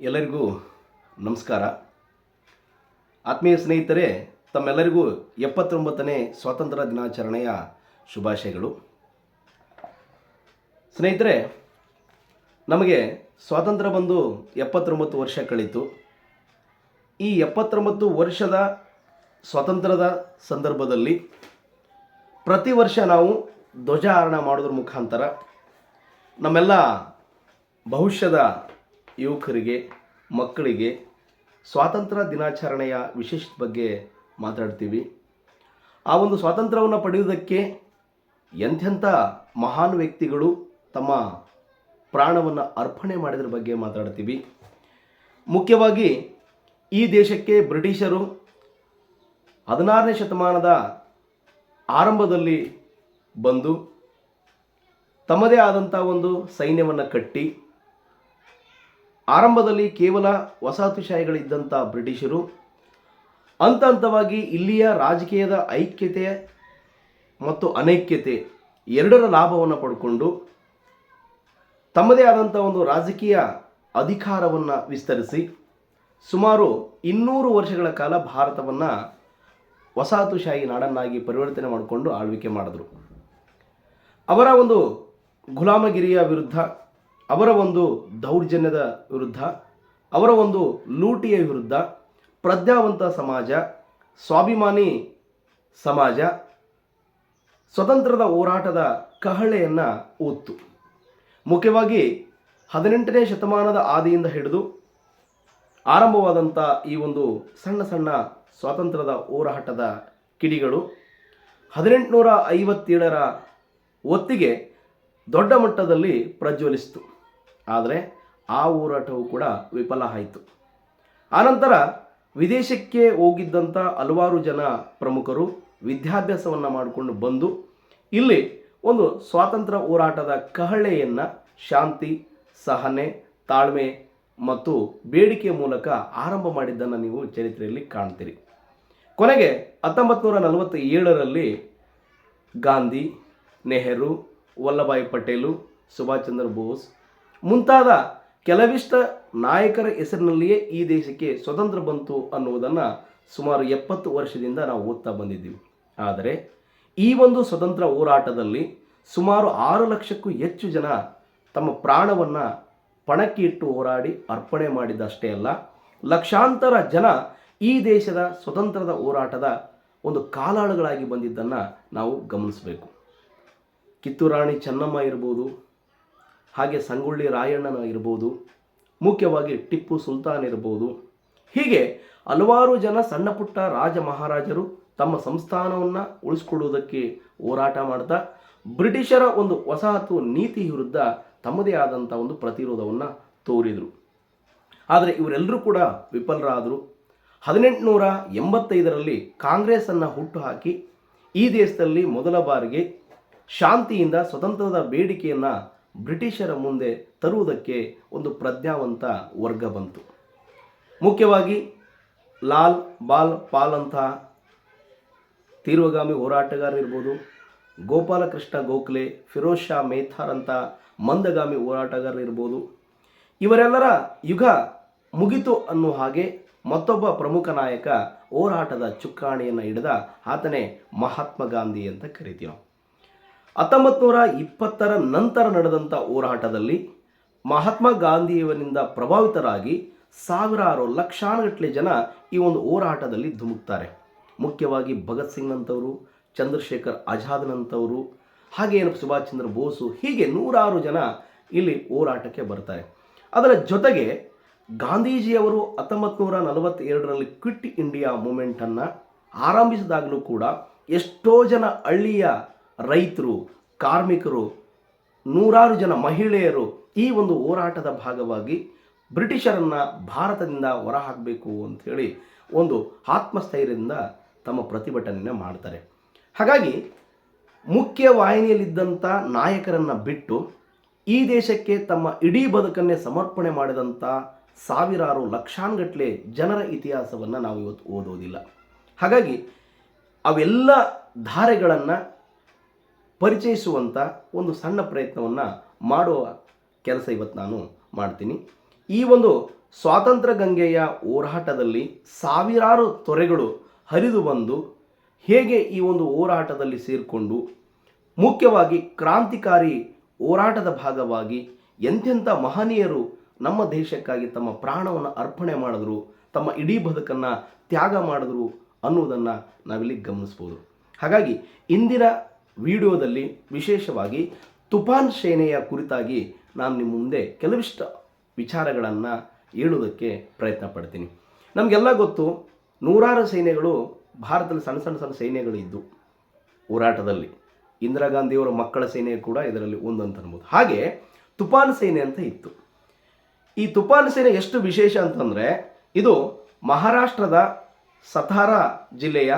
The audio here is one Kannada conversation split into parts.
ಎಲ್ಲರಿಗೂ ನಮಸ್ಕಾರ. ಆತ್ಮೀಯ ಸ್ನೇಹಿತರೆ, ತಮ್ಮೆಲ್ಲರಿಗೂ ಎಪ್ಪತ್ತೊಂಬತ್ತನೇ ಸ್ವಾತಂತ್ರ್ಯ ದಿನಾಚರಣೆಯ ಶುಭಾಶಯಗಳು. ಸ್ನೇಹಿತರೆ, ನಮಗೆ ಸ್ವಾತಂತ್ರ್ಯ ಬಂದು ಎಪ್ಪತ್ತೊಂಬತ್ತು ವರ್ಷ ಕಳೀತು. ಈ ಎಪ್ಪತ್ತೊಂಬತ್ತು ವರ್ಷದ ಸ್ವಾತಂತ್ರ್ಯದ ಸಂದರ್ಭದಲ್ಲಿ ಪ್ರತಿ ವರ್ಷ ನಾವು ಧ್ವಜಾರೋಹಣ ಮಾಡೋದ್ರ ಮುಖಾಂತರ ನಮ್ಮೆಲ್ಲ ಭವಿಷ್ಯದ ಯುವಕರಿಗೆ, ಮಕ್ಕಳಿಗೆ ಸ್ವಾತಂತ್ರ್ಯ ದಿನಾಚರಣೆಯ ವಿಶೇಷ ಬಗ್ಗೆ ಮಾತಾಡ್ತೀವಿ. ಆ ಒಂದು ಸ್ವಾತಂತ್ರ್ಯವನ್ನು ಪಡೆಯುವುದಕ್ಕೆ ಎಂಥೆಂಥ ಮಹಾನ್ ವ್ಯಕ್ತಿಗಳು ತಮ್ಮ ಪ್ರಾಣವನ್ನು ಅರ್ಪಣೆ ಮಾಡಿದ್ರ ಬಗ್ಗೆ ಮಾತಾಡ್ತೀವಿ. ಮುಖ್ಯವಾಗಿ ಈ ದೇಶಕ್ಕೆ ಬ್ರಿಟಿಷರು ಹದಿನಾರನೇ ಶತಮಾನದ ಆರಂಭದಲ್ಲಿ ಬಂದು ತಮ್ಮದೇ ಆದಂಥ ಒಂದು ಸೈನ್ಯವನ್ನು ಕಟ್ಟಿ ಆರಂಭದಲ್ಲಿ ಕೇವಲ ವಸಾಹತುಶಾಹಿಗಳಿದ್ದಂಥ ಬ್ರಿಟಿಷರು. ಹಂತ ಹಂತವಾಗಿ ಇಲ್ಲಿಯ ರಾಜಕೀಯದ ಐಕ್ಯತೆ ಮತ್ತು ಅನೈಕ್ಯತೆ ಎರಡರ ಲಾಭವನ್ನು ಪಡ್ಕೊಂಡು ತಮ್ಮದೇ ಆದಂಥ ಒಂದು ರಾಜಕೀಯ ಅಧಿಕಾರವನ್ನು ವಿಸ್ತರಿಸಿ ಸುಮಾರು ಇನ್ನೂರು ವರ್ಷಗಳ ಕಾಲ ಭಾರತವನ್ನು ವಸಾಹತುಶಾಹಿ ನಾಡನ್ನಾಗಿ ಪರಿವರ್ತನೆ ಮಾಡಿಕೊಂಡು ಆಳ್ವಿಕೆ ಮಾಡಿದ್ರು. ಅವರ ಒಂದು ಗುಲಾಮಗಿರಿಯ ವಿರುದ್ಧ ಅವರ ಒಂದು ದೌರ್ಜನ್ಯದ ವಿರುದ್ಧ, ಅವರ ಒಂದು ಲೂಟಿಯ ವಿರುದ್ಧ, ಪ್ರಜ್ಞಾವಂತ ಸಮಾಜ, ಸ್ವಾಭಿಮಾನಿ ಸಮಾಜ, ಸ್ವತಂತ್ರದ ಹೋರಾಟದ ಕಹಳೆಯನ್ನು ಊತ್ತು. ಮುಖ್ಯವಾಗಿ ಹದಿನೆಂಟನೇ ಶತಮಾನದ ಆದಿಯಿಂದ ಹಿಡಿದು ಆರಂಭವಾದಂಥ ಈ ಒಂದು ಸಣ್ಣ ಸಣ್ಣ ಸ್ವಾತಂತ್ರ್ಯದ ಹೋರಾಟದ ಕಿಡಿಗಳು, ಹದಿನೆಂಟುನೂರ ಐವತ್ತೇಳರ ಒತ್ತಿಗೆ ದೊಡ್ಡ ಮಟ್ಟದಲ್ಲಿ ಪ್ರಜ್ವಲಿಸಿತು. ಆದರೆ ಆ ಹೋರಾಟವು ಕೂಡ ವಿಫಲ ಆಯಿತು. ಆನಂತರ ವಿದೇಶಕ್ಕೆ ಹೋಗಿದ್ದಂಥ ಹಲವಾರು ಜನ ಪ್ರಮುಖರು ವಿದ್ಯಾಭ್ಯಾಸವನ್ನು ಮಾಡಿಕೊಂಡು ಬಂದು ಇಲ್ಲಿ ಒಂದು ಸ್ವಾತಂತ್ರ್ಯ ಹೋರಾಟದ ಕಹಳೆಯನ್ನು ಶಾಂತಿ, ಸಹನೆ, ತಾಳ್ಮೆ ಮತ್ತು ಬೇಡಿಕೆ ಮೂಲಕ ಆರಂಭ ಮಾಡಿದ್ದನ್ನು ನೀವು ಚರಿತ್ರೆಯಲ್ಲಿ ಕಾಣ್ತೀರಿ. ಕೊನೆಗೆ ಹತ್ತೊಂಬತ್ತು ನೂರ ನಲವತ್ತ ಏಳರಲ್ಲಿ ಗಾಂಧಿ, ನೆಹರು, ವಲ್ಲಭಾಯಿ ಪಟೇಲು ಸುಭಾಷ್ ಚಂದ್ರ ಬೋಸ್ ಮುಂತಾದ ಕೆಲವಿಷ್ಟ ನಾಯಕರ ಹೆಸರಿನಲ್ಲಿಯೇ ಈ ದೇಶಕ್ಕೆ ಸ್ವತಂತ್ರ ಬಂತು ಅನ್ನುವುದನ್ನು ಸುಮಾರು ಎಪ್ಪತ್ತು ವರ್ಷದಿಂದ ನಾವು ಓದ್ತಾ ಬಂದಿದ್ದೀವಿ. ಆದರೆ ಈ ಒಂದು ಸ್ವತಂತ್ರ ಹೋರಾಟದಲ್ಲಿ ಸುಮಾರು ಆರು ಲಕ್ಷಕ್ಕೂ ಹೆಚ್ಚು ಜನ ತಮ್ಮ ಪ್ರಾಣವನ್ನು ಪಣಕ್ಕೆ ಇಟ್ಟು ಹೋರಾಡಿ ಅರ್ಪಣೆ ಮಾಡಿದ್ದಷ್ಟೇ ಅಲ್ಲ, ಲಕ್ಷಾಂತರ ಜನ ಈ ದೇಶದ ಸ್ವತಂತ್ರದ ಹೋರಾಟದ ಒಂದು ಕಾಲಾಳುಗಳಾಗಿ ಬಂದಿದ್ದನ್ನು ನಾವು ಗಮನಿಸಬೇಕು. ಕಿತ್ತೂರಾಣಿ ಚೆನ್ನಮ್ಮ ಇರ್ಬೋದು ಹಾಗೆ ಸಂಗೊಳ್ಳಿ ರಾಯಣ್ಣನ ಇರ್ಬೋದು ಮುಖ್ಯವಾಗಿ ಟಿಪ್ಪು ಸುಲ್ತಾನ್ ಇರ್ಬೋದು. ಹೀಗೆ ಹಲವಾರು ಜನ ಸಣ್ಣ ಪುಟ್ಟ ರಾಜ ಮಹಾರಾಜರು ತಮ್ಮ ಸಂಸ್ಥಾನವನ್ನು ಉಳಿಸ್ಕೊಳ್ಳುವುದಕ್ಕೆ ಹೋರಾಟ ಮಾಡ್ತಾ, ಬ್ರಿಟಿಷರ ಒಂದು ವಸಾಹತು ನೀತಿ ವಿರುದ್ಧ ತಮ್ಮದೇ ಆದಂಥ ಒಂದು ಪ್ರತಿರೋಧವನ್ನು ತೋರಿದರು. ಆದರೆ ಇವರೆಲ್ಲರೂ ಕೂಡ ವಿಫಲರಾದರು. ಹದಿನೆಂಟುನೂರ ಎಂಬತ್ತೈದರಲ್ಲಿ ಕಾಂಗ್ರೆಸ್ಸನ್ನು ಹುಟ್ಟುಹಾಕಿ, ಈ ದೇಶದಲ್ಲಿ ಮೊದಲ ಬಾರಿಗೆ ಶಾಂತಿಯಿಂದ ಸ್ವತಂತ್ರದ ಬೇಡಿಕೆಯನ್ನು ಬ್ರಿಟಿಷರ ಮುಂದೆ ತರುವುದಕ್ಕೆ ಒಂದು ಪ್ರಜ್ಞಾವಂತ ವರ್ಗ ಬಂತು. ಮುಖ್ಯವಾಗಿ ಲಾಲ್ ಬಾಲ್ ಪಾಲ್ ಅಂತಹ ತೀರ್ವಗಾಮಿ ಹೋರಾಟಗಾರರಿರ್ಬೋದು ಗೋಪಾಲಕೃಷ್ಣ ಗೋಖಲೆ, ಫಿರೋಜ್ ಶಾ ಮೇಥಾರ್ ಅಂತ ಮಂದಗಾಮಿ ಹೋರಾಟಗಾರರಿರ್ಬೋದು ಇವರೆಲ್ಲರ ಯುಗ ಮುಗಿತು ಅನ್ನೋ ಹಾಗೆ ಮತ್ತೊಬ್ಬ ಪ್ರಮುಖ ನಾಯಕ ಹೋರಾಟದ ಚುಕ್ಕಾಣಿಯನ್ನು ಹಿಡಿದ ಆತನೇ ಮಹಾತ್ಮ ಗಾಂಧಿ ಅಂತ ಕರಿತೀವಿ ಹತ್ತೊಂಬತ್ತು ನೂರ ಇಪ್ಪತ್ತರ ನಂತರ ನಡೆದಂಥ ಹೋರಾಟದಲ್ಲಿ ಮಹಾತ್ಮ ಗಾಂಧಿಯವನಿಂದ ಪ್ರಭಾವಿತರಾಗಿ ಸಾವಿರಾರು ಲಕ್ಷಾನುಗಟ್ಟಲೆ ಜನ ಈ ಒಂದು ಹೋರಾಟದಲ್ಲಿ ಧುಮುಕ್ತಾರೆ. ಮುಖ್ಯವಾಗಿ ಭಗತ್ ಸಿಂಗ್ನಂಥವರು, ಚಂದ್ರಶೇಖರ್ ಆಜಾದ್ನಂಥವರು, ಹಾಗೆ ಸುಭಾಷ್ ಚಂದ್ರ ಬೋಸು, ಹೀಗೆ ನೂರಾರು ಜನ ಇಲ್ಲಿ ಹೋರಾಟಕ್ಕೆ ಬರ್ತಾರೆ. ಅದರ ಜೊತೆಗೆ ಗಾಂಧೀಜಿಯವರು ಹತ್ತೊಂಬತ್ತು ನೂರ ನಲವತ್ತೆರಡರಲ್ಲಿ ಕ್ವಿಟ್ ಇಂಡಿಯಾ ಮೂಮೆಂಟನ್ನು ಆರಂಭಿಸಿದಾಗಲೂ ಕೂಡ ಎಷ್ಟೋ ಜನ ಹಳ್ಳಿಯ ರೈತರು, ಕಾರ್ಮಿಕರು, ನೂರಾರು ಜನ ಮಹಿಳೆಯರು ಈ ಒಂದು ಹೋರಾಟದ ಭಾಗವಾಗಿ ಬ್ರಿಟಿಷರನ್ನು ಭಾರತದಿಂದ ಹೊರಹಾಕಬೇಕು ಅಂಥೇಳಿ ಒಂದು ಆತ್ಮಸ್ಥೈರ್ಯದಿಂದ ತಮ್ಮ ಪ್ರತಿಭಟನೆಯನ್ನು ಮಾಡ್ತಾರೆ. ಹಾಗಾಗಿ ಮುಖ್ಯ ವಾಹಿನಿಯಲ್ಲಿದ್ದಂಥ ನಾಯಕರನ್ನು ಬಿಟ್ಟು ಈ ದೇಶಕ್ಕೆ ತಮ್ಮ ಇಡೀ ಬದುಕನ್ನೇ ಸಮರ್ಪಣೆ ಮಾಡಿದಂಥ ಸಾವಿರಾರು ಲಕ್ಷಾನುಗಟ್ಟಲೆ ಜನರ ಇತಿಹಾಸವನ್ನು ನಾವು ಇವತ್ತು ಓದೋದಿಲ್ಲ. ಹಾಗಾಗಿ ಅವೆಲ್ಲ ಧಾರೆಗಳನ್ನು ಪರಿಚಯಿಸುವಂಥ ಒಂದು ಸಣ್ಣ ಪ್ರಯತ್ನವನ್ನು ಮಾಡುವ ಕೆಲಸ ಇವತ್ತು ನಾನು ಮಾಡ್ತೀನಿ. ಈ ಒಂದು ಸ್ವಾತಂತ್ರ್ಯ ಗಂಗೆಯ ಹೋರಾಟದಲ್ಲಿ ಸಾವಿರಾರು ತೊರೆಗಳು ಹರಿದು ಬಂದು ಹೇಗೆ ಈ ಒಂದು ಹೋರಾಟದಲ್ಲಿ ಸೇರಿಕೊಂಡು ಮುಖ್ಯವಾಗಿ ಕ್ರಾಂತಿಕಾರಿ ಹೋರಾಟದ ಭಾಗವಾಗಿ ಎಂಥೆಂಥ ಮಹನೀಯರು ನಮ್ಮ ದೇಶಕ್ಕಾಗಿ ತಮ್ಮ ಪ್ರಾಣವನ್ನು ಅರ್ಪಣೆ ಮಾಡಿದ್ರು, ತಮ್ಮ ಇಡೀ ಬದುಕನ್ನು ತ್ಯಾಗ ಮಾಡಿದ್ರು ಅನ್ನೋದನ್ನು ನಾವಿಲ್ಲಿ ಗಮನಿಸ್ಬೋದು. ಹಾಗಾಗಿ ಇಂದಿನ ವಿಡಿಯೋದಲ್ಲಿ ವಿಶೇಷವಾಗಿ ತುಫಾನ್ ಸೇನೆಯ ಕುರಿತಾಗಿ ನಾನು ನಿಮ್ಮ ಮುಂದೆ ಕೆಲವಿಷ್ಟು ವಿಚಾರಗಳನ್ನು ಹೇಳೋದಕ್ಕೆ ಪ್ರಯತ್ನ ಪಡ್ತೀನಿ. ನಮಗೆಲ್ಲ ಗೊತ್ತು ನೂರಾರು ಸೈನ್ಯಗಳು ಭಾರತದಲ್ಲಿ ಸಣ್ಣ ಸಣ್ಣ ಸಣ್ಣ ಸೈನ್ಯಗಳು ಇದ್ದು ಹೋರಾಟದಲ್ಲಿ. ಇಂದಿರಾ ಗಾಂಧಿಯವರ ಮಕ್ಕಳ ಸೇನೆ ಕೂಡ ಇದರಲ್ಲಿ ಒಂದಂತ ಅನ್ಬೋದು. ಹಾಗೆ ತುಫಾನ್ ಸೇನೆ ಅಂತ ಇತ್ತು. ಈ ತುಫಾನ್ ಸೇನೆ ಎಷ್ಟು ವಿಶೇಷ ಅಂತಂದರೆ, ಇದು ಮಹಾರಾಷ್ಟ್ರದ ಸತಾರಾ ಜಿಲ್ಲೆಯ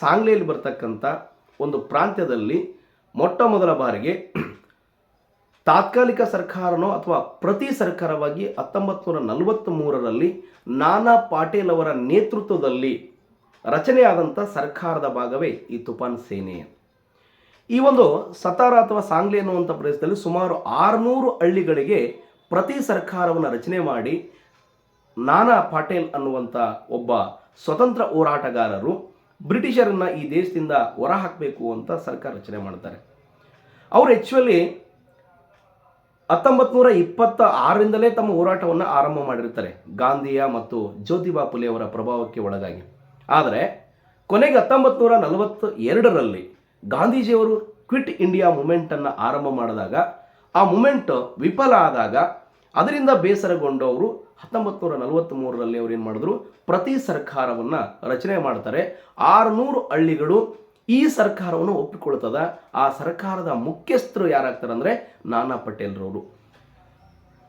ಸಾಂಗ್ಲಿಯಲ್ಲಿ ಬರ್ತಕ್ಕಂಥ ಒಂದು ಪ್ರಾಂತ್ಯದಲ್ಲಿ ಮೊಟ್ಟ ಮೊದಲ ಬಾರಿಗೆ ತಾತ್ಕಾಲಿಕ ಸರ್ಕಾರನೋ ಅಥವಾ ಪ್ರತಿ ಸರ್ಕಾರವಾಗಿ ಹತ್ತೊಂಬತ್ತು ನೂರ ನಲವತ್ತ್ ಮೂರರಲ್ಲಿ ನಾನಾ ಪಾಟೀಲ್ ಅವರ ನೇತೃತ್ವದಲ್ಲಿ ರಚನೆಯಾದಂಥ ಸರ್ಕಾರದ ಭಾಗವೇ ಈ ತುಫಾನ್ ಸೇನೆ. ಈ ಒಂದು ಸತಾರ ಅಥವಾ ಸಾಂಗ್ಲಿ ಎನ್ನುವಂಥ ಪ್ರದೇಶದಲ್ಲಿ ಸುಮಾರು ಆರುನೂರು ಹಳ್ಳಿಗಳಿಗೆ ಪ್ರತಿ ಸರ್ಕಾರವನ್ನು ರಚನೆ ಮಾಡಿ ನಾನಾ ಪಾಟೇಲ್ ಅನ್ನುವಂಥ ಒಬ್ಬ ಸ್ವತಂತ್ರ ಹೋರಾಟಗಾರರು ಬ್ರಿಟಿಷರನ್ನ ಈ ದೇಶದಿಂದ ಹೊರ ಹಾಕಬೇಕು ಅಂತ ಸರ್ಕಾರ ರಚನೆ ಮಾಡ್ತಾರೆ. ಅವರು ಆ್ಯಕ್ಚುಲಿ ಹತ್ತೊಂಬತ್ತು ನೂರ ಇಪ್ಪತ್ತ ಆರರಿಂದಲೇ ತಮ್ಮ ಹೋರಾಟವನ್ನು ಆರಂಭ ಮಾಡಿರ್ತಾರೆ, ಗಾಂಧಿಯ ಮತ್ತು ಜ್ಯೋತಿಬಾ ಫುಲೆ ಅವರ ಪ್ರಭಾವಕ್ಕೆ ಒಳಗಾಗಿ. ಆದರೆ ಕೊನೆಗೆ ಹತ್ತೊಂಬತ್ತು ನೂರ ನಲವತ್ತು ಎರಡರಲ್ಲಿ ಗಾಂಧೀಜಿಯವರು ಕ್ವಿಟ್ ಇಂಡಿಯಾ ಮೂಮೆಂಟನ್ನು ಆರಂಭ ಮಾಡಿದಾಗ, ಆ ಮೂಮೆಂಟ್ ವಿಫಲ ಆದಾಗ ಅದರಿಂದ ಬೇಸರಗೊಂಡು ಅವರು ಹತ್ತೊಂಬತ್ತು ನೂರ ನಲವತ್ತ್ ಮೂರರಲ್ಲಿ ಅವ್ರು ಏನು ಮಾಡಿದ್ರು? ಪ್ರತಿ ಸರ್ಕಾರವನ್ನು ರಚನೆ ಮಾಡ್ತಾರೆ. ಆರುನೂರು ಹಳ್ಳಿಗಳು ಈ ಸರ್ಕಾರವನ್ನು ಒಪ್ಪಿಕೊಳ್ತದ. ಆ ಸರ್ಕಾರದ ಮುಖ್ಯಸ್ಥರು ಯಾರಾಗ್ತಾರೆ ಅಂದರೆ ನಾನಾ ಪಟೇಲ್ರವರು.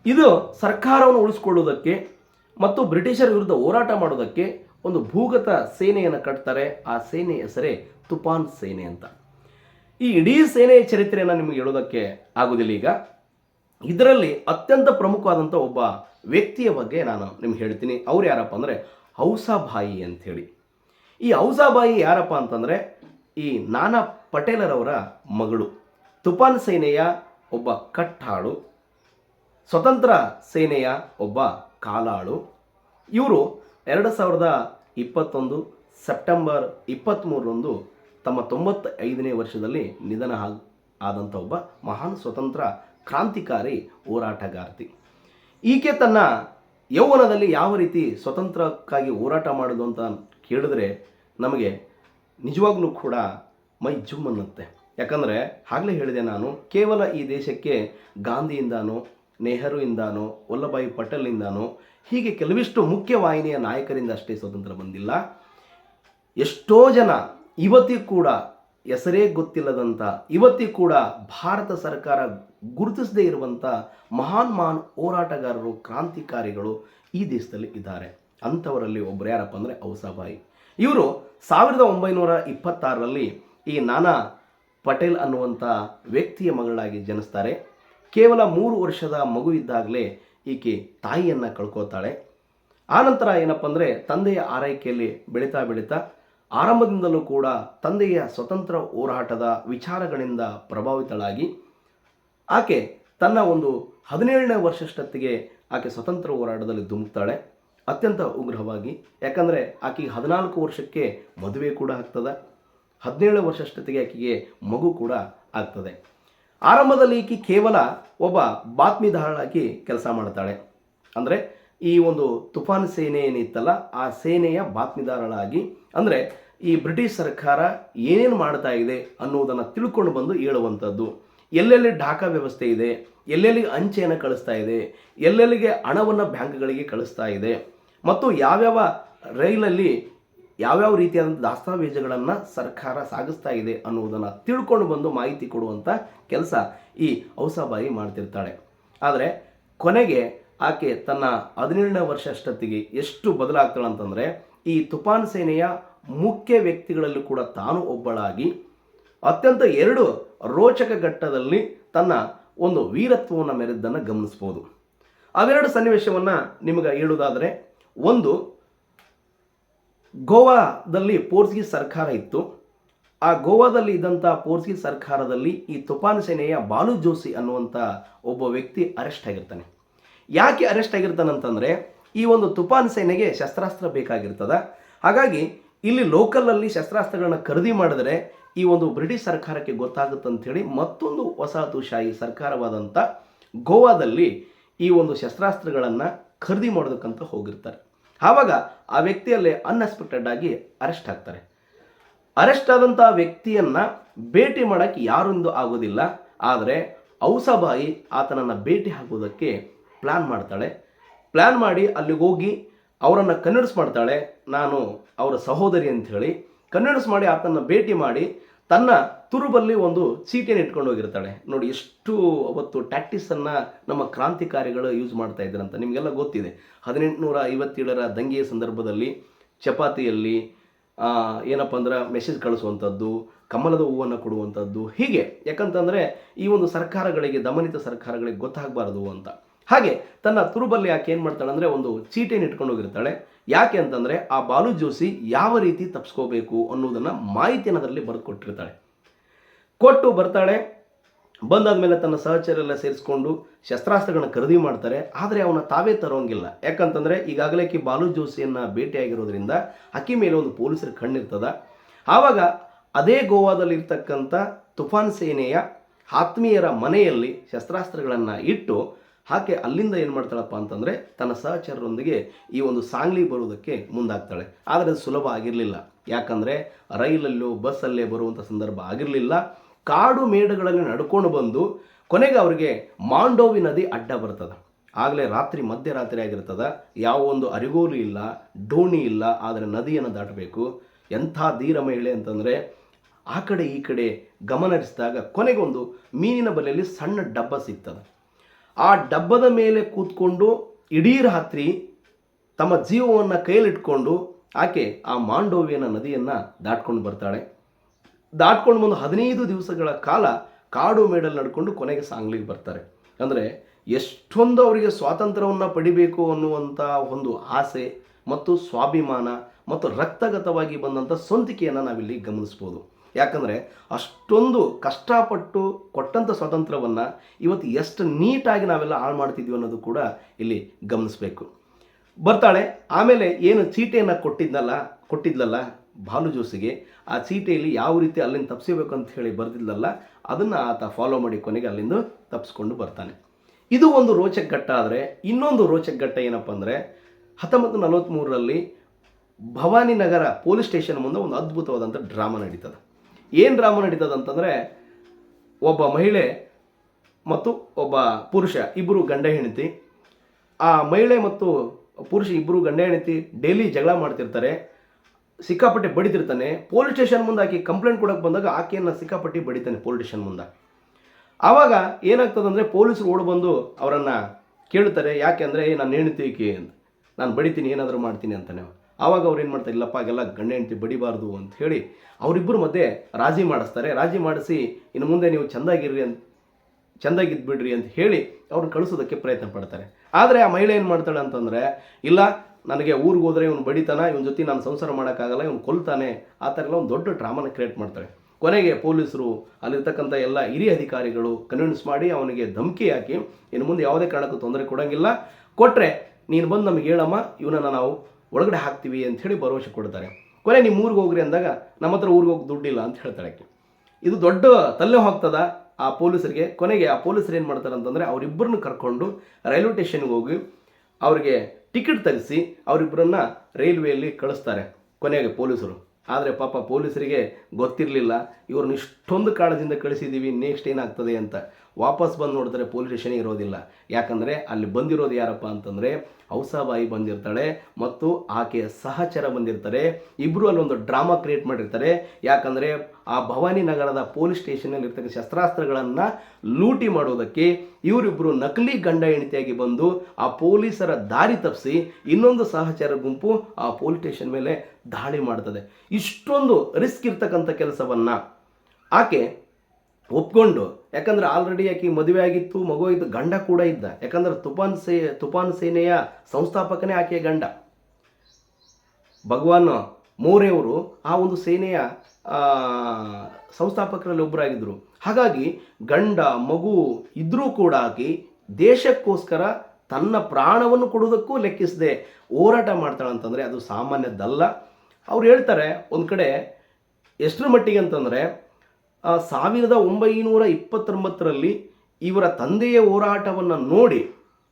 ಇದು ಸರ್ಕಾರವನ್ನು ಉಳಿಸ್ಕೊಳ್ಳೋದಕ್ಕೆ ಮತ್ತು ಬ್ರಿಟಿಷರ ವಿರುದ್ಧ ಹೋರಾಟ ಮಾಡೋದಕ್ಕೆ ಒಂದು ಭೂಗತ ಸೇನೆಯನ್ನು ಕಟ್ತಾರೆ. ಆ ಸೇನೆ ಹೆಸರೇ ತುಫಾನ್ ಸೇನೆ ಅಂತ. ಈ ಇಡೀ ಸೇನೆಯ ಚರಿತ್ರೆಯನ್ನು ನಿಮಗೆ ಹೇಳೋದಕ್ಕೆ ಆಗೋದಿಲ್ಲ ಈಗ. ಇದರಲ್ಲಿ ಅತ್ಯಂತ ಪ್ರಮುಖವಾದಂಥ ಒಬ್ಬ ವ್ಯಕ್ತಿಯ ಬಗ್ಗೆ ನಾನು ನಿಮ್ಗೆ ಹೇಳ್ತೀನಿ. ಅವ್ರು ಯಾರಪ್ಪ ಅಂದರೆ ಹೌಸಾಬಾಯಿ ಅಂಥೇಳಿ. ಈ ಹೌಸಾಬಾಯಿ ಯಾರಪ್ಪ ಅಂತಂದರೆ ಈ ನಾನಾ ಪಟೇಲರವರ ಮಗಳು. ತುಫಾನ್ ಸೇನೆಯ ಒಬ್ಬ ಕಟ್ಟಾಳು. ಸ್ವತಂತ್ರ ಸೇನೆಯ ಒಬ್ಬ ಕಾಲಾಳು. ಇವರು ಎರಡು ಸಾವಿರದ ಇಪ್ಪತ್ತೊಂದು ಸೆಪ್ಟೆಂಬರ್ ಇಪ್ಪತ್ತ್ಮೂರರಂದು ತಮ್ಮ ತೊಂಬತ್ತ ಐದನೇ ವರ್ಷದಲ್ಲಿ ನಿಧನ ಆದಂಥ ಒಬ್ಬ ಮಹಾನ್ ಸ್ವತಂತ್ರ ಕ್ರಾಂತಿಕಾರಿ ಹೋರಾಟಗಾರ್ತಿ. ಈಕೆ ತನ್ನ ಯೌವನದಲ್ಲಿ ಯಾವ ರೀತಿ ಸ್ವತಂತ್ರಕ್ಕಾಗಿ ಹೋರಾಟ ಮಾಡೋದು ಅಂತ ಕೇಳಿದ್ರೆ ನಮಗೆ ನಿಜವಾಗ್ಲೂ ಕೂಡ ಮೈ ಜುಮ್ ಅನ್ನುತ್ತೆ ಯಾಕಂದರೆ ಆಗಲೇ ಹೇಳಿದೆ ನಾನು, ಕೇವಲ ಈ ದೇಶಕ್ಕೆ ಗಾಂಧಿಯಿಂದಾನೋ ನೆಹರುವಿಂದಾನೋ ವಲ್ಲಭಾಯಿ ಪಟೇಲಿಂದಾನೋ ಹೀಗೆ ಕೆಲವಿಷ್ಟು ಮುಖ್ಯವಾಹಿನಿಯ ನಾಯಕರಿಂದ ಅಷ್ಟೇ ಸ್ವತಂತ್ರ ಬಂದಿಲ್ಲ. ಎಷ್ಟೋ ಜನ ಇವತ್ತಿಗೂ ಕೂಡ ಹೆಸರೇ ಗೊತ್ತಿಲ್ಲದಂಥ ಇವತ್ತಿಗೂ ಕೂಡ ಭಾರತ ಸರ್ಕಾರ ಗುರುತಿಸದೇ ಇರುವಂಥ ಮಹಾನ್ ಮಹಾನ್ ಹೋರಾಟಗಾರರು, ಕ್ರಾಂತಿಕಾರಿಗಳು ಈ ದೇಶದಲ್ಲಿ ಇದ್ದಾರೆ. ಅಂಥವರಲ್ಲಿ ಒಬ್ಬರು ಯಾರಪ್ಪ ಅಂದರೆ ಔಸಾಬಾಯಿ. ಇವರು ಸಾವಿರದ ಒಂಬೈನೂರ ಇಪ್ಪತ್ತಾರರಲ್ಲಿ ಈ ನಾನಾ ಪಟೇಲ್ ಅನ್ನುವಂಥ ವ್ಯಕ್ತಿಯ ಮಗಳಾಗಿ ಜನಿಸ್ತಾರೆ. ಕೇವಲ ಮೂರು ವರ್ಷದ ಮಗು ಇದ್ದಾಗಲೇ ಈಕೆ ತಾಯಿಯನ್ನು ಕಳ್ಕೊತಾಳೆ ಆನಂತರ ಏನಪ್ಪ ಅಂದರೆ ತಂದೆಯ ಆರೈಕೆಯಲ್ಲಿ ಬೆಳೀತಾ ಬೆಳೀತಾ ಆರಂಭದಿಂದಲೂ ಕೂಡ ತಂದೆಯ ಸ್ವತಂತ್ರ ಹೋರಾಟದ ವಿಚಾರಗಳಿಂದ ಪ್ರಭಾವಿತಳಾಗಿ, ಆಕೆ ತನ್ನ ಒಂದು ಹದಿನೇಳನೇ ವರ್ಷಷ್ಟೊತ್ತಿಗೆ ಆಕೆ ಸ್ವತಂತ್ರ ಹೋರಾಟದಲ್ಲಿ ಧುಮುಕ್ತಾಳೆ. ಅತ್ಯಂತ ಉಗ್ರವಾಗಿ, ಯಾಕಂದರೆ ಆಕೆಗೆ ಹದಿನಾಲ್ಕು ವರ್ಷಕ್ಕೆ ಮದುವೆ ಕೂಡ ಆಗ್ತದೆ. ಹದಿನೇಳು ವರ್ಷಷ್ಟೊತ್ತಿಗೆ ಆಕೆಗೆ ಮಗು ಕೂಡ ಆಗ್ತದೆ. ಆರಂಭದಲ್ಲಿ ಈಕೆ ಕೇವಲ ಒಬ್ಬ ಬಾತ್ಮಿದಾರಳಾಗಿ ಕೆಲಸ ಮಾಡ್ತಾಳೆ. ಅಂದರೆ ಈ ಒಂದು ತುಫಾನ್ ಸೇನೆ ಏನಿತ್ತಲ್ಲ, ಆ ಸೇನೆಯ ಬಾತ್ಮಿದಾರಳಾಗಿ, ಅಂದರೆ ಈ ಬ್ರಿಟಿಷ್ ಸರ್ಕಾರ ಏನೇನು ಮಾಡ್ತಾ ಇದೆ ಅನ್ನೋದನ್ನು ತಿಳ್ಕೊಂಡು ಬಂದು ಹೇಳುವಂಥದ್ದು. ಎಲ್ಲೆಲ್ಲಿ ಢಾಕಾ ವ್ಯವಸ್ಥೆ ಇದೆ, ಎಲ್ಲೆಲ್ಲಿ ಅಂಚೆಯನ್ನು ಕಳಿಸ್ತಾ ಇದೆ, ಎಲ್ಲೆಲ್ಲಿಗೆ ಹಣವನ್ನು ಬ್ಯಾಂಕ್ಗಳಿಗೆ ಕಳಿಸ್ತಾ ಇದೆ, ಮತ್ತು ಯಾವ್ಯಾವ ರೈಲಲ್ಲಿ ಯಾವ್ಯಾವ ರೀತಿಯಾದಂಥ ದಾಸ್ತಾವೇಜುಗಳನ್ನು ಸರ್ಕಾರ ಸಾಗಿಸ್ತಾ ಇದೆ ಅನ್ನುವುದನ್ನು ತಿಳ್ಕೊಂಡು ಬಂದು ಮಾಹಿತಿ ಕೊಡುವಂಥ ಕೆಲಸ ಈ ಔಸಾಬಾಯಿ ಮಾಡ್ತಿರ್ತಾಳೆ. ಆದರೆ ಕೊನೆಗೆ ಆಕೆ ತನ್ನ ಹದಿನೇಳನೇ ವರ್ಷ ಅಷ್ಟೊತ್ತಿಗೆ ಎಷ್ಟು ಬದಲಾಗ್ತಾಳೆ ಅಂತಂದರೆ, ಈ ತುಫಾನ್ ಸೇನೆಯ ಮುಖ್ಯ ವ್ಯಕ್ತಿಗಳಲ್ಲೂ ಕೂಡ ತಾನು ಒಬ್ಬಳಾಗಿ, ಅತ್ಯಂತ ಎರಡು ರೋಚಕ ಘಟ್ಟದಲ್ಲಿ ತನ್ನ ಒಂದು ವೀರತ್ವವನ್ನು ಮೆರೆದನ್ನು ಗಮನಿಸ್ಬೋದು. ಅವೆರಡು ಸನ್ನಿವೇಶವನ್ನು ನಿಮಗೆ ಹೇಳುವುದಾದರೆ, ಒಂದು ಗೋವಾದಲ್ಲಿ ಪೋರ್ಚುಗೀಸ್ ಸರ್ಕಾರ ಇತ್ತು. ಆ ಗೋವಾದಲ್ಲಿ ಇದ್ದಂಥ ಪೋರ್ಚುಗೀಸ್ ಸರ್ಕಾರದಲ್ಲಿ ಈ ತುಫಾನ್ ಸೇನೆಯ ಬಾಲು ಜೋಸಿ ಅನ್ನುವಂಥ ಒಬ್ಬ ವ್ಯಕ್ತಿ ಅರೆಸ್ಟ್ ಆಗಿರ್ತಾನೆ. ಯಾಕೆ ಅರೆಸ್ಟ್ ಆಗಿರ್ತಾನಂತಂದರೆ ಈ ಒಂದು ತುಫಾನ್ ಸೇನೆಗೆ ಶಸ್ತ್ರಾಸ್ತ್ರ ಬೇಕಾಗಿರ್ತದ. ಹಾಗಾಗಿ ಇಲ್ಲಿ ಲೋಕಲಲ್ಲಿ ಶಸ್ತ್ರಾಸ್ತ್ರಗಳನ್ನ ಖರೀದಿ ಮಾಡಿದ್ರೆ ಈ ಒಂದು ಬ್ರಿಟಿಷ್ ಸರ್ಕಾರಕ್ಕೆ ಗೊತ್ತಾಗುತ್ತೆ ಅಂಥೇಳಿ ಮತ್ತೊಂದು ವಸಾಹತುಶಾಹಿ ಸರ್ಕಾರವಾದಂಥ ಗೋವಾದಲ್ಲಿ ಈ ಒಂದು ಶಸ್ತ್ರಾಸ್ತ್ರಗಳನ್ನು ಖರೀದಿ ಮಾಡೋದಕ್ಕಂತ ಹೋಗಿರ್ತಾರೆ. ಆವಾಗ ಆ ವ್ಯಕ್ತಿಯಲ್ಲೇ ಅನ್ಎಕ್ಸ್ಪೆಕ್ಟೆಡ್ ಆಗಿ ಅರೆಸ್ಟ್ ಆಗ್ತಾರೆ. ಅರೆಸ್ಟ್ ಆದಂಥ ವ್ಯಕ್ತಿಯನ್ನು ಭೇಟಿ ಮಾಡೋಕ್ಕೆ ಯಾರೊಂದು ಆಗೋದಿಲ್ಲ. ಆದರೆ ಔಸಬಾಯಿ ಆತನನ್ನು ಭೇಟಿ ಆಗೋದಕ್ಕೆ ಪ್ಲ್ಯಾನ್ ಮಾಡ್ತಾಳೆ. ಪ್ಲ್ಯಾನ್ ಮಾಡಿ ಅಲ್ಲಿಗೆ ಹೋಗಿ ಅವರನ್ನು ಕನ್ವಿನ್ಸ್ ಮಾಡ್ತಾಳೆ. ನಾನು ಅವರ ಸಹೋದರಿ ಅಂತ ಹೇಳಿ ಕನ್ವಿನ್ಸ್ ಮಾಡಿ ಆತನ ಭೇಟಿ ಮಾಡಿ ತನ್ನ ತುರುಬಲ್ಲಿ ಒಂದು ಚೀಟಿಯನ್ನು ಇಟ್ಕೊಂಡು ಹೋಗಿರ್ತಾಳೆ. ನೋಡಿ ಎಷ್ಟು ಅವತ್ತು ಟ್ಯಾಕ್ಟಿಸನ್ನು ನಮ್ಮ ಕ್ರಾಂತಿಕಾರಿಗಳು ಯೂಸ್ ಮಾಡ್ತಾ ಇದ್ರಂತ ನಿಮಗೆಲ್ಲ ಗೊತ್ತಿದೆ. ಹದಿನೆಂಟುನೂರ ಐವತ್ತೇಳರ ದಂಗೆಯ ಸಂದರ್ಭದಲ್ಲಿ ಚಪಾತಿಯಲ್ಲಿ ಏನಪ್ಪ ಅಂದ್ರೆ ಮೆಸೇಜ್ ಕಳಿಸುವಂಥದ್ದು ಕಮಲದ ಹೂವನ್ನು ಕೊಡುವಂಥದ್ದು ಹೀಗೆ. ಯಾಕಂತಂದರೆ ಈ ಒಂದು ಸರ್ಕಾರಗಳಿಗೆ, ದಮನಿತ ಸರ್ಕಾರಗಳಿಗೆ ಗೊತ್ತಾಗಬಾರದು ಅಂತ. ಹಾಗೆ ತನ್ನ ತುರುಬಲ್ಲಿ ಯಾಕೆ ಏನು ಮಾಡ್ತಾಳೆ ಅಂದರೆ ಒಂದು ಚೀಟಿಯನ್ನು ಇಟ್ಕೊಂಡು ಹೋಗಿರ್ತಾಳೆ. ಯಾಕೆ ಅಂತಂದರೆ ಆ ಬಾಲು ಜೋಶಿ ಯಾವ ರೀತಿ ತಪ್ಪಿಸ್ಕೋಬೇಕು ಅನ್ನೋದನ್ನು ಮಾಹಿತಿಯನ್ನು ಅದರಲ್ಲಿ ಬರೆದು ಕೊಟ್ಟಿರ್ತಾಳೆ ಕೊಟ್ಟು ಬರ್ತಾಳೆ, ಬಂದಾದ್ಮೇಲೆ ತನ್ನ ಸಹಚರೆಲ್ಲ ಸೇರಿಸ್ಕೊಂಡು ಶಸ್ತ್ರಾಸ್ತ್ರಗಳನ್ನ ಖರೀದಿ ಮಾಡ್ತಾರೆ, ಆದರೆ ಅವನ ತಾವೇ ತರೋಂಗಿಲ್ಲ. ಯಾಕಂತಂದರೆ ಈಗಾಗಲೇ ಕಿ ಬಾಲು ಜೋಶಿಯನ್ನು ಭೇಟಿಯಾಗಿರೋದ್ರಿಂದ ಅಕ್ಕಿ ಮೇಲೆ ಒಂದು ಪೊಲೀಸರ ಕಣ್ಣಿರ್ತದ. ಆವಾಗ ಅದೇ ಗೋವಾದಲ್ಲಿರ್ತಕ್ಕಂಥ ತುಫಾನ್ ಸೇನೆಯ ಆತ್ಮೀಯರ ಮನೆಯಲ್ಲಿ ಶಸ್ತ್ರಾಸ್ತ್ರಗಳನ್ನು ಇಟ್ಟು ಆಕೆ ಅಲ್ಲಿಂದ ಏನು ಮಾಡ್ತಾಳಪ್ಪ ಅಂತಂದರೆ ತನ್ನ ಸಹಚರರೊಂದಿಗೆ ಈ ಒಂದು ಸಾಂಗ್ಲಿ ಬರುವುದಕ್ಕೆ ಮುಂದಾಗ್ತಾಳೆ. ಆದರೆ ಅದು ಸುಲಭ ಆಗಿರಲಿಲ್ಲ. ಯಾಕಂದರೆ ರೈಲಲ್ಲೋ, ಬಸ್ಸಲ್ಲೇ ಬರುವಂಥ ಸಂದರ್ಭ ಆಗಿರಲಿಲ್ಲ. ಕಾಡು ಮೇಡುಗಳಲ್ಲಿ ನಡ್ಕೊಂಡು ಬಂದು ಕೊನೆಗೆ ಅವರಿಗೆ ಮಾಂಡೋವಿ ನದಿ ಅಡ್ಡ ಬರ್ತದೆ. ಆಗಲೇ ರಾತ್ರಿ ಮಧ್ಯರಾತ್ರಿ ಆಗಿರ್ತದೆ. ಯಾವ ಒಂದು ಅರಿಗೋಲು ಇಲ್ಲ ಡೋಣಿ ಇಲ್ಲ, ಆದರೆ ನದಿಯನ್ನು ದಾಟಬೇಕು. ಎಂಥ ಧೀರ ಮಹಿಳೆ ಅಂತಂದರೆ ಆ ಕಡೆ ಈ ಕಡೆ ಗಮನರಿಸಿದಾಗ ಕೊನೆಗೊಂದು ಮೀನಿನ ಬಲೆಯಲ್ಲಿ ಸಣ್ಣ ಡಬ್ಬ ಸಿಗ್ತದೆ. ಆ ಡಬ್ಬದ ಮೇಲೆ ಕೂತ್ಕೊಂಡು ಇಡೀ ರಾತ್ರಿ ತಮ್ಮ ಜೀವವನ್ನು ಕೈಯಲ್ಲಿಟ್ಕೊಂಡು ಆಕೆ ಆ ಮಾಂಡೋವಿಯನ ನದಿಯನ್ನು ದಾಟ್ಕೊಂಡು ಬರ್ತಾಳೆ. ದಾಟ್ಕೊಂಡು ಬಂದು ಹದಿನೈದು ದಿವಸಗಳ ಕಾಲ ಕಾಡು ಮೇಡಲ್ಲಿ ನಡ್ಕೊಂಡು ಕೊನೆಗೆ ಸಾಂಗ್ಲಿಗೆ ಬರ್ತಾರೆ. ಅಂದರೆ ಎಷ್ಟೊಂದು ಅವರಿಗೆ ಸ್ವಾತಂತ್ರ್ಯವನ್ನು ಪಡಿಬೇಕು ಅನ್ನುವಂಥ ಒಂದು ಆಸೆ ಮತ್ತು ಸ್ವಾಭಿಮಾನ ಮತ್ತು ರಕ್ತಗತವಾಗಿ ಬಂದಂಥ ಸ್ವಂತಿಕೆಯನ್ನು ನಾವಿಲ್ಲಿ ಗಮನಿಸ್ಬೋದು. ಯಾಕಂದರೆ ಅಷ್ಟೊಂದು ಕಷ್ಟಪಟ್ಟು ಕೊಟ್ಟಂಥ ಸ್ವಾತಂತ್ರ್ಯವನ್ನು ಇವತ್ತು ಎಷ್ಟು ನೀಟಾಗಿ ನಾವೆಲ್ಲ ಹಾಳು ಮಾಡ್ತಿದ್ವಿ ಅನ್ನೋದು ಕೂಡ ಇಲ್ಲಿ ಗಮನಿಸಬೇಕು. ಬರ್ತಾಳೆ, ಆಮೇಲೆ ಏನು ಚೀಟೆಯನ್ನು ಕೊಟ್ಟಿದ್ನಲ್ಲ, ಕೊಟ್ಟಿದ್ಲಲ್ಲ ಬಾಲು ಜೋಸಿಗೆ, ಆ ಚೀಟೆಯಲ್ಲಿ ಯಾವ ರೀತಿ ಅಲ್ಲಿಂದ ತಪ್ಪಿಸಬೇಕು ಅಂತ ಹೇಳಿ ಬರ್ದಿದ್ಲಲ್ಲ, ಅದನ್ನು ಆತ ಫಾಲೋ ಮಾಡಿ ಕೊನೆಗೆ ಅಲ್ಲಿಂದ ತಪ್ಪಿಸ್ಕೊಂಡು ಬರ್ತಾನೆ. ಇದು ಒಂದು ರೋಚಕ ಘಟ್ಟ ಆದರೆ, ಇನ್ನೊಂದು ರೋಚಕ ಘಟ್ಟ ಏನಪ್ಪ ಅಂದರೆ, ಹತ್ತೊಂಬತ್ತು ನಲವತ್ತ್ಮೂರರಲ್ಲಿ ಭವಾನಿ ನಗರ ಪೊಲೀಸ್ ಸ್ಟೇಷನ್ ಮುಂದೆ ಒಂದು ಅದ್ಭುತವಾದಂಥ ಡ್ರಾಮಾ ನಡೀತದೆ. ಏನು ಡ್ರಾಮಾ ನಡೀತದೆ ಅಂತಂದರೆ ಒಬ್ಬ ಮಹಿಳೆ ಮತ್ತು ಒಬ್ಬ ಪುರುಷ ಇಬ್ಬರು ಗಂಡ ಹೆಂಡತಿ. ಆ ಮಹಿಳೆ ಮತ್ತು ಪುರುಷ ಇಬ್ಬರು ಗಂಡ ಹೆಂಡತಿ ಡೈಲಿ ಜಗಳ ಮಾಡ್ತಿರ್ತಾರೆ. ಸಿಕ್ಕಾಪಟ್ಟೆ ಬಡಿತಿರ್ತಾನೆ. ಪೊಲೀಸ್ ಸ್ಟೇಷನ್ ಮುಂದೆ ಆಕೆ ಕಂಪ್ಲೇಂಟ್ ಕೊಡೋಕೆ ಬಂದಾಗ ಆಕೆಯನ್ನು ಸಿಕ್ಕಾಪಟ್ಟಿ ಬಡಿತಾನೆ ಪೊಲೀಸ್ ಸ್ಟೇಷನ್ ಮುಂದೆ. ಆವಾಗ ಏನಾಗ್ತದಂದರೆ ಪೊಲೀಸರು ಓಡ್ ಬಂದು ಅವರನ್ನು ಕೇಳ್ತಾರೆ. ಯಾಕೆ ಅಂದರೆ ನಾನು ಈಕೆ ನಾನು ಬಡಿತೀನಿ, ಏನಾದರೂ ಮಾಡ್ತೀನಿ ಅಂತಾನೆ ಆವಾಗ ಅವ್ರು ಏನು ಮಾಡ್ತಾರೆ ಇಲ್ಲಪ್ಪ, ಹಾಗೆಲ್ಲ ಗಂಡ ಹೆಂಡತಿ ಬಡಿಬಾರ್ದು ಅಂತ ಹೇಳಿ ಅವರಿಬ್ಬರ ಮಧ್ಯೆ ರಾಜಿ ಮಾಡಿಸ್ತಾರೆ. ರಾಜಿ ಮಾಡಿಸಿ ಇನ್ನು ಮುಂದೆ ನೀವು ಚೆಂದಾಗಿರ್ರಿ ಅಂತ ಚೆಂದಾಗಿದ್ದು ಬಿಡ್ರಿ ಅಂತ ಹೇಳಿ ಅವ್ರನ್ನ ಕಳಿಸೋದಕ್ಕೆ ಪ್ರಯತ್ನ ಪಡ್ತಾರೆ. ಆದರೆ ಆ ಮಹಿಳೆ ಏನು ಮಾಡ್ತಾಳೆ ಅಂತಂದರೆ, ಇಲ್ಲ, ನನಗೆ ಊರಿಗೆ ಹೋದರೆ ಇವನು ಬಡಿತಾನ, ಇವನ ಜೊತೆ ನಾನು ಸಂಸಾರ ಮಾಡೋಕ್ಕಾಗಲ್ಲ, ಇವನು ಕೊಲ್ತಾನೆ, ಆ ಥರ ಎಲ್ಲ ಒಂದು ದೊಡ್ಡ ಡ್ರಾಮಾನ ಕ್ರಿಯೇಟ್ ಮಾಡ್ತಾಳೆ ಕೊನೆಗೆ ಪೊಲೀಸರು, ಅಲ್ಲಿರ್ತಕ್ಕಂಥ ಎಲ್ಲ ಹಿರಿಯ ಅಧಿಕಾರಿಗಳು ಕನ್ವಿನ್ಸ್ ಮಾಡಿ ಅವನಿಗೆ ಧಮಕಿ ಹಾಕಿ ಇನ್ನು ಮುಂದೆ ಯಾವುದೇ ಕಾರಣಕ್ಕೂ ತೊಂದರೆ ಕೊಡೋಂಗಿಲ್ಲ. ಕೊಟ್ಟರೆ ನೀನು ಬಂದು ನಮಗೆ ಹೇಳಮ್ಮ, ಇವನನ್ನು ನಾವು ಒಳಗಡೆ ಹಾಕ್ತೀವಿ ಹೇಳಿ ಭರವಸೆ ಕೊಡ್ತಾರೆ. ಕೊನೆ ನಿಮ್ಮ ಊರಿಗೆ ಹೋಗ್ರಿ ಅಂದಾಗ ನಮ್ಮ ಹತ್ರ ಊರಿಗೆ ಹೋಗಿ ದುಡ್ಡಿಲ್ಲ ಅಂತ ಹೇಳ್ತಾಳೆ ಇದು ದೊಡ್ಡ ತಲೆ ಹೋಗ್ತದ ಆ ಪೊಲೀಸರಿಗೆ. ಕೊನೆಗೆ ಆ ಪೊಲೀಸರು ಏನು ಮಾಡ್ತಾರೆ ಅಂತಂದರೆ ಅವರಿಬ್ಬರನ್ನು ಕರ್ಕೊಂಡು ರೈಲ್ವೆ ಸ್ಟೇಷನ್ಗೆ ಹೋಗಿ ಅವರಿಗೆ ಟಿಕೆಟ್ ತೆಗೆಸಿ ಅವರಿಬ್ಬರನ್ನ ರೈಲ್ವೆಯಲ್ಲಿ ಕಳಿಸ್ತಾರೆ ಕೊನೆಗೆ ಪೊಲೀಸರು. ಆದರೆ ಪಾಪ ಪೊಲೀಸರಿಗೆ ಗೊತ್ತಿರಲಿಲ್ಲ. ಇವ್ರನ್ನ ಇಷ್ಟೊಂದು ಕಾಳಜಿಂದ ಕಳಿಸಿದ್ದೀವಿ ನೆಕ್ಸ್ಟ್ ಏನಾಗ್ತದೆ ಅಂತ. ವಾಪಸ್ ಬಂದು ನೋಡಿದ್ರೆ ಪೊಲೀಸ್ ಸ್ಟೇಷನ್ ಇರೋದಿಲ್ಲ. ಯಾಕಂದರೆ ಅಲ್ಲಿ ಬಂದಿರೋದು ಯಾರಪ್ಪ ಅಂತಂದರೆ ಔಸಾಬಾಯಿ ಬಂದಿರ್ತಾಳೆ ಮತ್ತು ಆಕೆಯ ಸಹಚರ ಬಂದಿರ್ತಾರೆ. ಇಬ್ಬರು ಅಲ್ಲೊಂದು ಡ್ರಾಮಾ ಕ್ರಿಯೇಟ್ ಮಾಡಿರ್ತಾರೆ. ಯಾಕಂದರೆ ಆ ಭವಾನಿ ನಗರದ ಪೊಲೀಸ್ ಸ್ಟೇಷನಲ್ಲಿ ಇರ್ತಕ್ಕಂಥ ಶಸ್ತ್ರಾಸ್ತ್ರಗಳನ್ನು ಲೂಟಿ ಮಾಡೋದಕ್ಕೆ ಇವರಿಬ್ಬರು ನಕಲಿ ಗಂಡ ಹೆಂಡತಿಯಾಗಿ ಬಂದು ಆ ಪೊಲೀಸರ ದಾರಿ ತಪ್ಪಿಸಿ ಇನ್ನೊಂದು ಸಹಚರ ಗುಂಪು ಆ ಪೊಲೀಸ್ ಸ್ಟೇಷನ್ ಮೇಲೆ ದಾಳಿ ಮಾಡ್ತದೆ. ಇಷ್ಟೊಂದು ರಿಸ್ಕ್ ಇರ್ತಕ್ಕಂಥ ಕೆಲಸವನ್ನು ಆಕೆ ಒಪ್ಕೊಂಡು ಯಾಕಂದ್ರೆ ಆಲ್ರೆಡಿ ಆಕೆ ಮದುವೆ ಆಗಿತ್ತು, ಮಗು ಇದ್ದ, ಗಂಡ ಕೂಡ ಇದ್ದ. ಯಾಕಂದ್ರೆ ತುಫಾನ್ ಸೇ ತುಫಾನ್ ಸೇನೆಯ ಸಂಸ್ಥಾಪಕನೇ ಆಕೆಯ ಗಂಡ. ಭಗವಾನ್ ಮೋರೆಯವರು ಆ ಒಂದು ಸೇನೆಯ ಸಂಸ್ಥಾಪಕರಲ್ಲಿ ಒಬ್ಬರಾಗಿದ್ದರು ಹಾಗಾಗಿ ಗಂಡ, ಮಗು ಇದ್ರೂ ಕೂಡ ಆಕೆ ದೇಶಕ್ಕೋಸ್ಕರ ತನ್ನ ಪ್ರಾಣವನ್ನು ಕೊಡುವುದಕ್ಕೂ ಲೆಕ್ಕಿಸದೆ ಹೋರಾಟ ಮಾಡ್ತಾಳೆ ಅಂತಂದರೆ ಅದು ಸಾಮಾನ್ಯದಲ್ಲ ಅವ್ರು ಹೇಳ್ತಾರೆ ಒಂದು ಕಡೆ ಎಷ್ಟರ ಮಟ್ಟಿಗೆ ಅಂತಂದರೆ ಸಾವಿರದ ಒಂಬೈನೂರ ಇಪ್ಪತ್ತೊಂಬತ್ತರಲ್ಲಿ ಇವರ ತಂದೆಯ ಹೋರಾಟವನ್ನು ನೋಡಿ,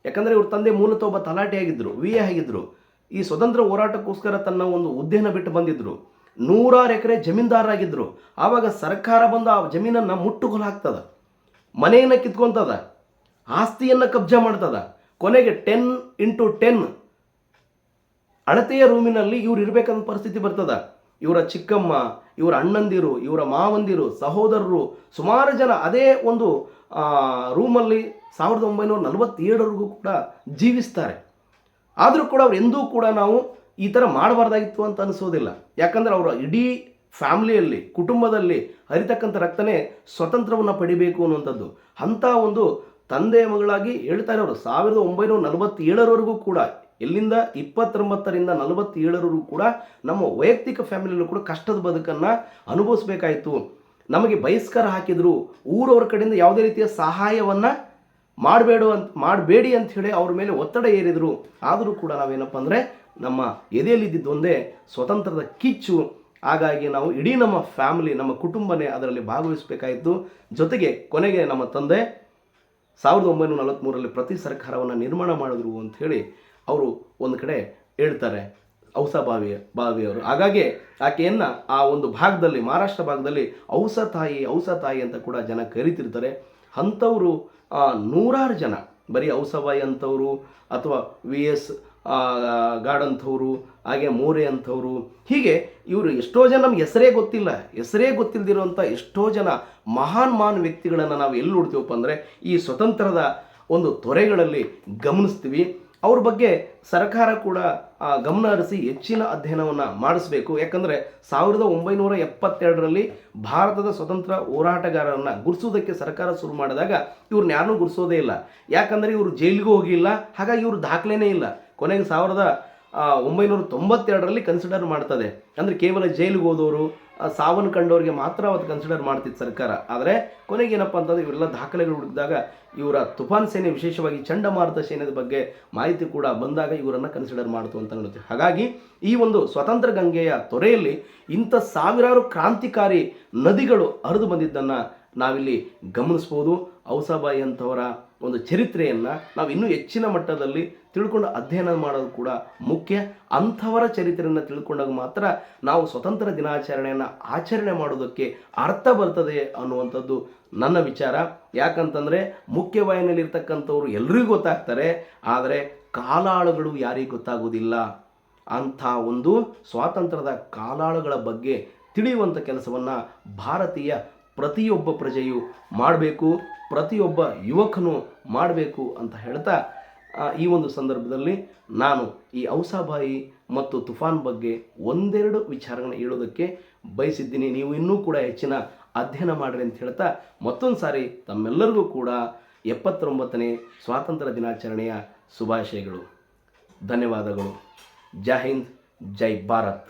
ಯಾಕಂದರೆ ಇವ್ರ ತಂದೆ ಮೂಲತಃ ಒಬ್ಬ ತಲಾಟೆ ಆಗಿದ್ದರು ವಿ ಎ ಆಗಿದ್ದರು ಈ ಸ್ವತಂತ್ರ ಹೋರಾಟಕ್ಕೋಸ್ಕರ ತನ್ನ ಒಂದು ಹುದ್ದೆಯನ್ನು ಬಿಟ್ಟು ಬಂದಿದ್ದರು ನೂರಾರು ಎಕರೆ ಜಮೀನ್ದಾರರಾಗಿದ್ದರು ಆವಾಗ ಸರ್ಕಾರ ಬಂದು ಆ ಜಮೀನನ್ನು ಮುಟ್ಟುಗೋಲು ಹಾಕ್ತದ, ಮನೆಯನ್ನು ಕಿತ್ಕೊತದ, ಆಸ್ತಿಯನ್ನು ಕಬ್ಜಾ ಮಾಡ್ತದ. ಕೊನೆಗೆ ಟೆನ್ ಇಂಟು ಟೆನ್ ಅಳತೆಯ ರೂಮಿನಲ್ಲಿ ಇವ್ರು ಇರಬೇಕಂತ ಪರಿಸ್ಥಿತಿ ಬರ್ತದ. ಇವರ ಚಿಕ್ಕಮ್ಮ, ಇವರ ಅಣ್ಣಂದಿರು, ಇವರ ಮಾವಂದಿರು, ಸಹೋದರರು, ಸುಮಾರು ಜನ ಅದೇ ಒಂದು ರೂಮಲ್ಲಿ ಸಾವಿರದ ಒಂಬೈನೂರ ನಲವತ್ತೇಳರಿಗೂ ಕೂಡ ಜೀವಿಸ್ತಾರೆ. ಆದರೂ ಕೂಡ ಅವ್ರು ಎಂದೂ ಕೂಡ ನಾವು ಈ ಥರ ಮಾಡಬಾರ್ದಾಗಿತ್ತು ಅಂತ ಅನಿಸೋದಿಲ್ಲ. ಯಾಕಂದರೆ ಅವರ ಇಡೀ ಫ್ಯಾಮಿಲಿಯಲ್ಲಿ, ಕುಟುಂಬದಲ್ಲಿ ಹರಿತಕ್ಕಂಥ ರಕ್ತನೇ ಸ್ವತಂತ್ರವನ್ನು ಪಡಿಬೇಕು ಅನ್ನುವಂಥದ್ದು. ಅಂಥ ಒಂದು ತಂದೆ ಮಗಳಾಗಿ ಹೇಳ್ತಾರೆ ಅವರು ಸಾವಿರದ ಒಂಬೈನೂರ ನಲವತ್ತೇಳರವರೆಗೂ ಕೂಡ ಎಲ್ಲಿಂದ ಇಪ್ಪತ್ತೊಂಬತ್ತರಿಂದ ನಲವತ್ತೇಳರೂ ಕೂಡ ನಮ್ಮ ವೈಯಕ್ತಿಕ ಫ್ಯಾಮಿಲಿಯಲ್ಲೂ ಕೂಡ ಕಷ್ಟದ ಬದುಕನ್ನು ಅನುಭವಿಸಬೇಕಾಯಿತು. ನಮಗೆ ಬಹಿಷ್ಕಾರ ಹಾಕಿದರು. ಊರವ್ರ ಕಡೆಯಿಂದ ಯಾವುದೇ ರೀತಿಯ ಸಹಾಯವನ್ನು ಮಾಡಬೇಡ ಅಂತ, ಮಾಡಬೇಡಿ ಅಂತ ಹೇಳಿ ಅವ್ರ ಮೇಲೆ ಒತ್ತಡ ಏರಿದ್ರು ಆದರೂ ಕೂಡ ನಾವೇನಪ್ಪ ಅಂದರೆ ನಮ್ಮ ಎದೆಯಲ್ಲಿದ್ದಿದ್ದು ಒಂದೇ ಸ್ವತಂತ್ರದ ಕಿಚ್ಚು. ಹಾಗಾಗಿ ನಾವು ಇಡೀ ನಮ್ಮ ಫ್ಯಾಮಿಲಿ, ನಮ್ಮ ಕುಟುಂಬನೇ ಅದರಲ್ಲಿ ಭಾಗವಹಿಸಬೇಕಾಯಿತು. ಜೊತೆಗೆ ಕೊನೆಗೆ ನಮ್ಮ ತಂದೆ ಸಾವಿರದ ಒಂಬೈನೂರ ನಲವತ್ತ್ಮೂರರಲ್ಲಿ ಪ್ರತಿ ಸರ್ಕಾರವನ್ನು ನಿರ್ಮಾಣ ಮಾಡಿದ್ರು ಅಂತ ಹೇಳಿ ಅವರು ಒಂದು ಕಡೆ ಹೇಳ್ತಾರೆ ಔಸ ಬಾವಿಯ ಬಾವಿಯವರು. ಹಾಗಾಗಿ ಆಕೆಯನ್ನು ಆ ಒಂದು ಭಾಗದಲ್ಲಿ, ಮಹಾರಾಷ್ಟ್ರ ಭಾಗದಲ್ಲಿ ಔಸ ತಾಯಿ ಔಸ ತಾಯಿ ಅಂತ ಕೂಡ ಜನ ಕರಿತಿರ್ತಾರೆ. ಅಂಥವರು ನೂರಾರು ಜನ. ಬರೀ ಔಸಬಾಯಿ ಅಂಥವರು ಅಥವಾ ವಿ ಎಸ್ ಗಾರ್ಡ್ ಅಂಥವ್ರು, ಹಾಗೆ ಮೋರೆ ಅಂಥವ್ರು. ಹೀಗೆ ಇವರು ಎಷ್ಟೋ ಜನ ನಮ್ಗೆ ಹೆಸರೇ ಗೊತ್ತಿಲ್ಲ. ಹೆಸರೇ ಗೊತ್ತಿಲ್ಲದಿರುವಂಥ ಎಷ್ಟೋ ಜನ ಮಹಾನ್ ಮಹಾನ್ ವ್ಯಕ್ತಿಗಳನ್ನು ನಾವು ಎಲ್ಲಿ ನೋಡ್ತೀವಪ್ಪ ಅಂದರೆ ಈ ಸ್ವತಂತ್ರದ ಒಂದು ತೊರೆಗಳಲ್ಲಿ ಗಮನಿಸ್ತೀವಿ. ಅವ್ರ ಬಗ್ಗೆ ಸರ್ಕಾರ ಕೂಡ ಗಮನ ಹರಿಸಿ ಹೆಚ್ಚಿನ ಅಧ್ಯಯನವನ್ನು ಮಾಡಿಸಬೇಕು. ಯಾಕಂದರೆ ಸಾವಿರದ ಒಂಬೈನೂರ ಎಪ್ಪತ್ತೆರಡರಲ್ಲಿ ಭಾರತದ ಸ್ವತಂತ್ರ ಹೋರಾಟಗಾರರನ್ನು ಗುರ್ಸೋದಕ್ಕೆ ಸರ್ಕಾರ ಶುರು ಮಾಡಿದಾಗ ಇವ್ರನ್ನ ಯಾರನ್ನೂ ಗುರ್ಸೋದೇ ಇಲ್ಲ. ಯಾಕಂದರೆ ಇವರು ಜೈಲಿಗೂ ಹೋಗಿಲ್ಲ, ಹಾಗಾಗಿ ಇವರು ದಾಖಲೆನೇ ಇಲ್ಲ. ಕೊನೆಗೆ ಸಾವಿರದ ಒಂಬೈನೂರ ತೊಂಬತ್ತೆರಡರಲ್ಲಿ ಕನ್ಸಿಡರ್ ಮಾಡ್ತದೆ. ಅಂದರೆ ಕೇವಲ ಜೈಲಿಗೆ ಹೋದವರು ಸಾವನ್ನು ಕಂಡವರಿಗೆ ಮಾತ್ರ ಅವತ್ತು ಕನ್ಸಿಡರ್ ಮಾಡ್ತಿತ್ತು ಸರ್ಕಾರ. ಆದರೆ ಕೊನೆಗೆ ಏನಪ್ಪ ಅಂತಂದ್ರೆ ಇವೆಲ್ಲ ದಾಖಲೆಗಳು ಹುಡುಕಿದಾಗ ಇವರ ತುಫಾನ್ ಸೇನೆ ವಿಶೇಷವಾಗಿ ಚಂಡಮಾರುತ ಸೇನೆದ ಬಗ್ಗೆ ಮಾಹಿತಿ ಕೂಡ ಬಂದಾಗ ಇವರನ್ನು ಕನ್ಸಿಡರ್ ಮಾಡ್ತು ಅಂತ ನೋಡುತ್ತೆ ಹಾಗಾಗಿ ಈ ಒಂದು ಸ್ವತಂತ್ರ ಗಂಗೆಯ ತೊರೆಯಲ್ಲಿ ಇಂಥ ಸಾವಿರಾರು ಕ್ರಾಂತಿಕಾರಿ ನದಿಗಳು ಹರಿದು ಬಂದಿದ್ದನ್ನು ನಾವಿಲ್ಲಿ ಗಮನಿಸ್ಬೋದು. ಔಸಾಬಾಯಿ ಅಂತವರ ಒಂದು ಚರಿತ್ರೆಯನ್ನು ನಾವು ಇನ್ನೂ ಹೆಚ್ಚಿನ ಮಟ್ಟದಲ್ಲಿ ತಿಳ್ಕೊಂಡು ಅಧ್ಯಯನ ಮಾಡೋದು ಕೂಡ ಮುಖ್ಯ. ಅಂಥವರ ಚರಿತ್ರೆಯನ್ನು ತಿಳ್ಕೊಂಡಾಗ ಮಾತ್ರ ನಾವು ಸ್ವತಂತ್ರ ದಿನಾಚರಣೆಯನ್ನು ಆಚರಣೆ ಮಾಡೋದಕ್ಕೆ ಅರ್ಥ ಬರ್ತದೆ ಅನ್ನುವಂಥದ್ದು ನನ್ನ ವಿಚಾರ. ಯಾಕಂತಂದರೆ ಮುಖ್ಯವಾಹಿನಿಯಲ್ಲಿ ಇರ್ತಕ್ಕಂಥವ್ರು ಎಲ್ರಿಗೂ ಗೊತ್ತಾಗ್ತಾರೆ, ಆದರೆ ಕಾಲಾಳುಗಳು ಯಾರಿಗೂ ಗೊತ್ತಾಗೋದಿಲ್ಲ. ಅಂಥ ಒಂದು ಸ್ವಾತಂತ್ರ್ಯದ ಕಾಲಾಳುಗಳ ಬಗ್ಗೆ ತಿಳಿಯುವಂಥ ಕೆಲಸವನ್ನು ಭಾರತೀಯ ಪ್ರತಿಯೊಬ್ಬ ಪ್ರಜೆಯು ಮಾಡಬೇಕು, ಪ್ರತಿಯೊಬ್ಬ ಯುವಕನು ಮಾಡಬೇಕು ಅಂತ ಹೇಳ್ತಾ ಈ ಒಂದು ಸಂದರ್ಭದಲ್ಲಿ ನಾನು ಈ ಔಸಾಬಾಯಿ ಮತ್ತು ತುಫಾನ್ ಬಗ್ಗೆ ಒಂದೆರಡು ವಿಚಾರಗಳನ್ನ ಹೇಳೋದಕ್ಕೆ ಬಯಸಿದ್ದೀನಿ. ನೀವು ಇನ್ನೂ ಕೂಡ ಹೆಚ್ಚಿನ ಅಧ್ಯಯನ ಮಾಡಿರಿ ಅಂತ ಹೇಳ್ತಾ ಮತ್ತೊಂದು ಸಾರಿ ತಮ್ಮೆಲ್ಲರಿಗೂ ಕೂಡ ಎಪ್ಪತ್ತೊಂಬತ್ತನೇ ಸ್ವಾತಂತ್ರ್ಯ ದಿನಾಚರಣೆಯ ಶುಭಾಶಯಗಳು. ಧನ್ಯವಾದಗಳು. ಜೈ ಹಿಂದ್, ಜೈ ಭಾರತ್.